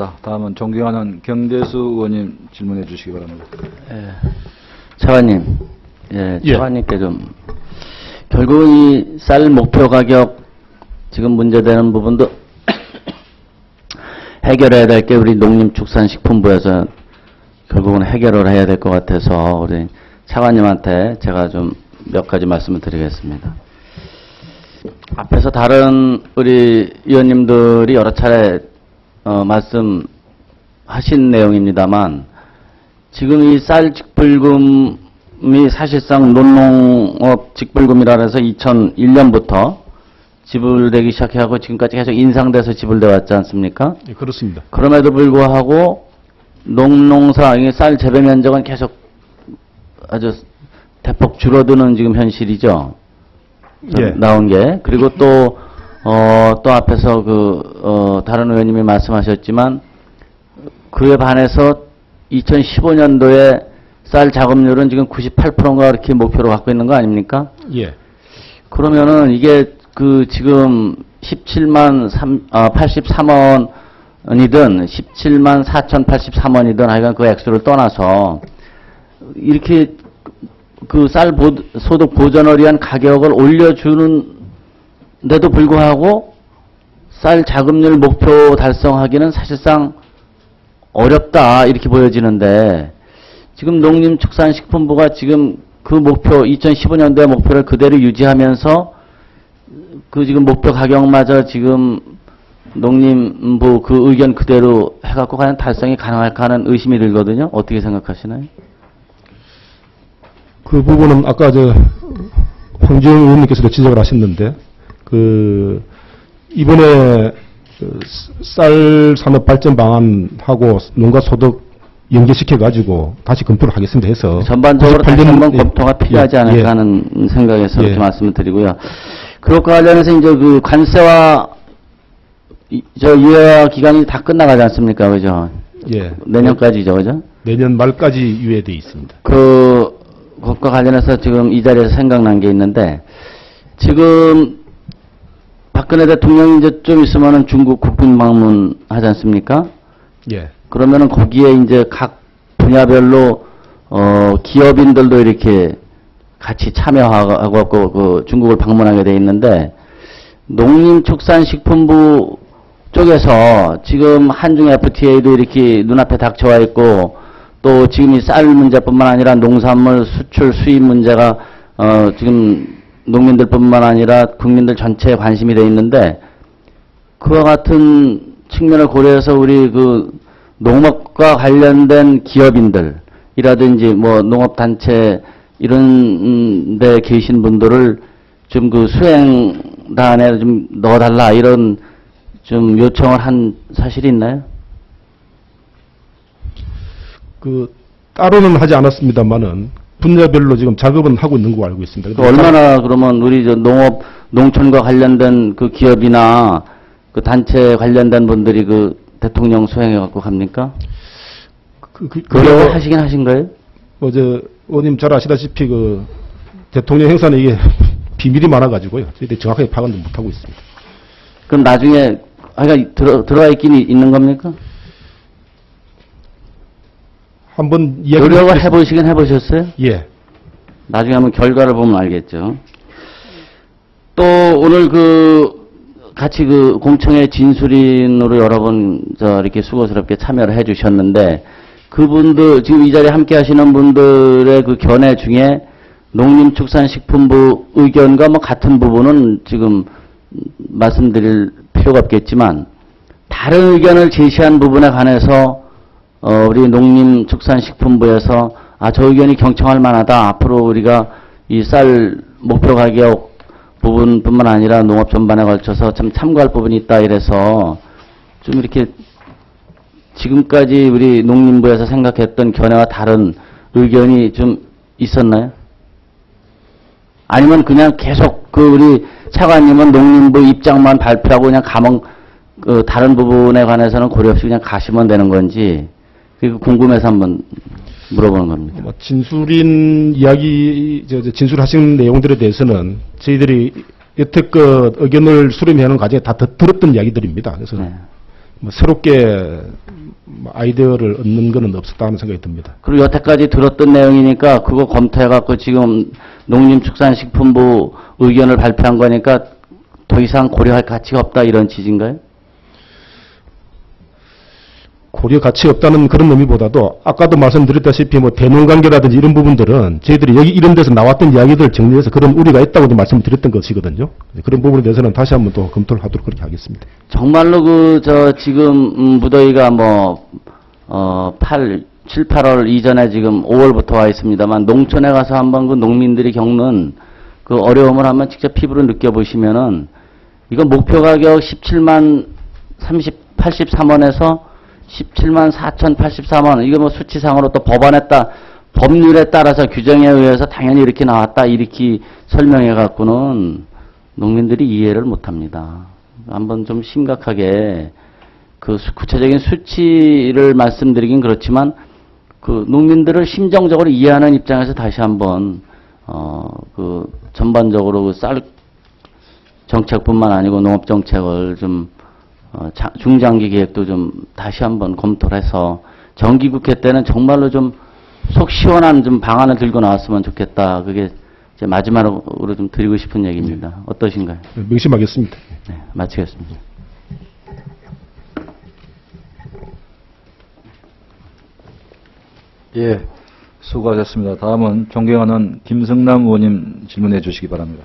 고맙습니다. 다음은 존경하는 경대수 의원님 질문해 주시기 바랍니다. 예. 차관님, 예, 예. 차관님께 좀 결국은 이쌀 목표 가격 지금 문제되는 부분도 해결해야 될 게 우리 농림축산식품부에서 결국은 해결을 해야 될 것 같아서 우리 차관님한테 제가 좀 몇 가지 말씀을 드리겠습니다. 앞에서 다른 우리 의원님들이 여러 차례 어, 말씀하신 내용입니다만 지금 이 쌀 직불금이 사실상 논농업 직불금이라 해서 2001년부터 지불되기 시작하고 지금까지 계속 인상돼서 지불돼 왔지 않습니까? 예, 그렇습니다. 그럼에도 불구하고 농농사, 쌀 재배 면적은 계속 아주 대폭 줄어드는 지금 현실이죠. 예. 나온 게. 그리고 또, 어, 또 앞에서 그, 어, 다른 의원님이 말씀하셨지만, 그에 반해서 2015년도에 쌀 작업률은 지금 98%인가 이렇게 목표로 갖고 있는 거 아닙니까? 예. 그러면은 이게 그 지금 17만 3, 아, 83원이든 17만 4,083원이든 하여간 그 액수를 떠나서 이렇게 그 쌀 소득 보전을 위한 가격을 올려주는 데도 불구하고 쌀 자급률 목표 달성하기는 사실상 어렵다 이렇게 보여지는데 지금 농림축산식품부가 지금 그 목표 2015년도의 목표를 그대로 유지하면서 그 지금 목표 가격마저 지금 농림부 그 의견 그대로 해갖고 과연 달성이 가능할까 하는 의심이 들거든요. 어떻게 생각하시나요? 그 부분은 아까 저 황지영 의원님께서도 지적을 하셨는데 그 이번에 그쌀 산업 발전 방안하고 농가 소득 연계시켜 가지고 다시 검토를 하겠습니다 해서 전반적으로 다시 98년 한번 예, 검토가 필요하지 예, 않을까 예. 하는 생각에서 예. 이렇게 말씀을 드리고요. 그것과 관련해서 이제 그 관세와 이- 저 유예 기간이 다 끝나가지 않습니까? 그죠? 예. 내년까지죠. 그죠? 내년 말까지 유예돼 있습니다. 그, 그것과 관련해서 지금 이 자리에서 생각난 게 있는데, 지금 박근혜 대통령이 이제 좀 있으면은 중국 국빈 방문 하지 않습니까? 예. 그러면은 거기에 이제 각 분야별로, 어, 기업인들도 이렇게 같이 참여하고 그, 그 중국을 방문하게 돼 있는데, 농림축산식품부 쪽에서 지금 한중 FTA도 이렇게 눈앞에 닥쳐와 있고 또 지금 이 쌀 문제뿐만 아니라 농산물 수출 수입 문제가 어 지금 농민들뿐만 아니라 국민들 전체에 관심이 돼 있는데 그와 같은 측면을 고려해서 우리 그 농업과 관련된 기업인들이라든지 뭐 농업단체 이런 음, 데 계신 분들을 좀 그 수행단에 좀 넣어달라 이런 좀 요청을 한 사실이 있나요? 그 따로는 하지 않았습니다만은 분야별로 지금 작업은 하고 있는 거 알고 있습니다. 그 얼마나 그러면 우리 저 농업 농촌과 관련된 그 기업이나 그 단체 관련된 분들이 그 대통령 수행해 갖고 갑니까? 그, 그, 그거 하시긴 하신 거예요? 어제 의원님 잘 아시다시피 그 대통령 행사는 이게 비밀이 많아가지고요. 저희들이 정확하게 파악은 못하고 있습니다. 그럼 나중에 아까 들어 들어가 있긴 있는 겁니까? 한번 노력을 해보시긴 해보셨어요? 예. 나중에 한번 결과를 보면 알겠죠. 또 오늘 그 같이 그 공청회 진술인으로 여러 번 저 이렇게 수고스럽게 참여를 해주셨는데 그분들 지금 이 자리에 함께 하시는 분들의 그 견해 중에 농림축산식품부 의견과 뭐 같은 부분은 지금 말씀드릴 필요가 없겠지만 다른 의견을 제시한 부분에 관해서 어, 우리 농림축산식품부에서 아, 저 의견이 경청할 만하다. 앞으로 우리가 이 쌀 목표 가격 부분뿐만 아니라 농업 전반에 걸쳐서 참 참고할 부분이 있다 이래서 좀 이렇게 지금까지 우리 농림부에서 생각했던 견해와 다른 의견이 좀 있었나요? 아니면 그냥 계속 그 우리 차관님은 농림부 입장만 발표하고 그냥 가멍 그 다른 부분에 관해서는 고려 없이 그냥 가시면 되는 건지 그게 궁금해서 한번 물어보는 겁니다. 뭐 진술인 이야기, 저, 저 진술하신 내용들에 대해서는 저희들이 여태껏 의견을 수렴하는 과정에 다 드- 들었던 이야기들입니다. 그래서 네. 뭐 새롭게 뭐 아이디어를 얻는 것은 없었다는 생각이 듭니다. 그리고 여태까지 들었던 내용이니까 그거 검토해갖고 지금 농림축산식품부 의견을 발표한 거니까 더 이상 고려할 가치가 없다 이런 취지인가요? 고려 가치 없다는 그런 의미보다도 아까도 말씀드렸다시피 뭐 대농관계라든지 이런 부분들은 저희들이 여기 이런 데서 나왔던 이야기들을 정리해서 그런 우리가 있다고 도 말씀드렸던 것이거든요. 그런 부분에 대해서는 다시 한번 또 검토를 하도록 그렇게 하겠습니다. 정말로 그 저 지금 음, 무더위가 뭐 어 8, 7, 8월 이전에 지금 5월부터 와 있습니다만 농촌에 가서 한번 그 농민들이 겪는 그 어려움을 한번 직접 피부로 느껴보시면은 이거 목표 가격 17만 30, 83원에서 17만 4,083원. 이거 뭐 수치상으로 또 법안에 따 법률에 따라서 규정에 의해서 당연히 이렇게 나왔다 이렇게 설명해 갖고는 농민들이 이해를 못 합니다. 한번 좀 심각하게 그 수- 구체적인 수치를 말씀드리긴 그렇지만 그 농민들을 심정적으로 이해하는 입장에서 다시 한번 어 그 전반적으로 그 쌀 정책뿐만 아니고 농업 정책을 좀 어, 자- 중장기 계획도 좀 다시 한번 검토를 해서 정기국회 때는 정말로 좀 속 시원한 좀 방안을 들고 나왔으면 좋겠다. 그게 제 마지막으로 좀 드리고 싶은 얘기입니다. 어떠신가요? 명심하겠습니다. 네, 마치겠습니다. 예, 수고하셨습니다. 다음은 존경하는 김성남 의원님 질문해 주시기 바랍니다.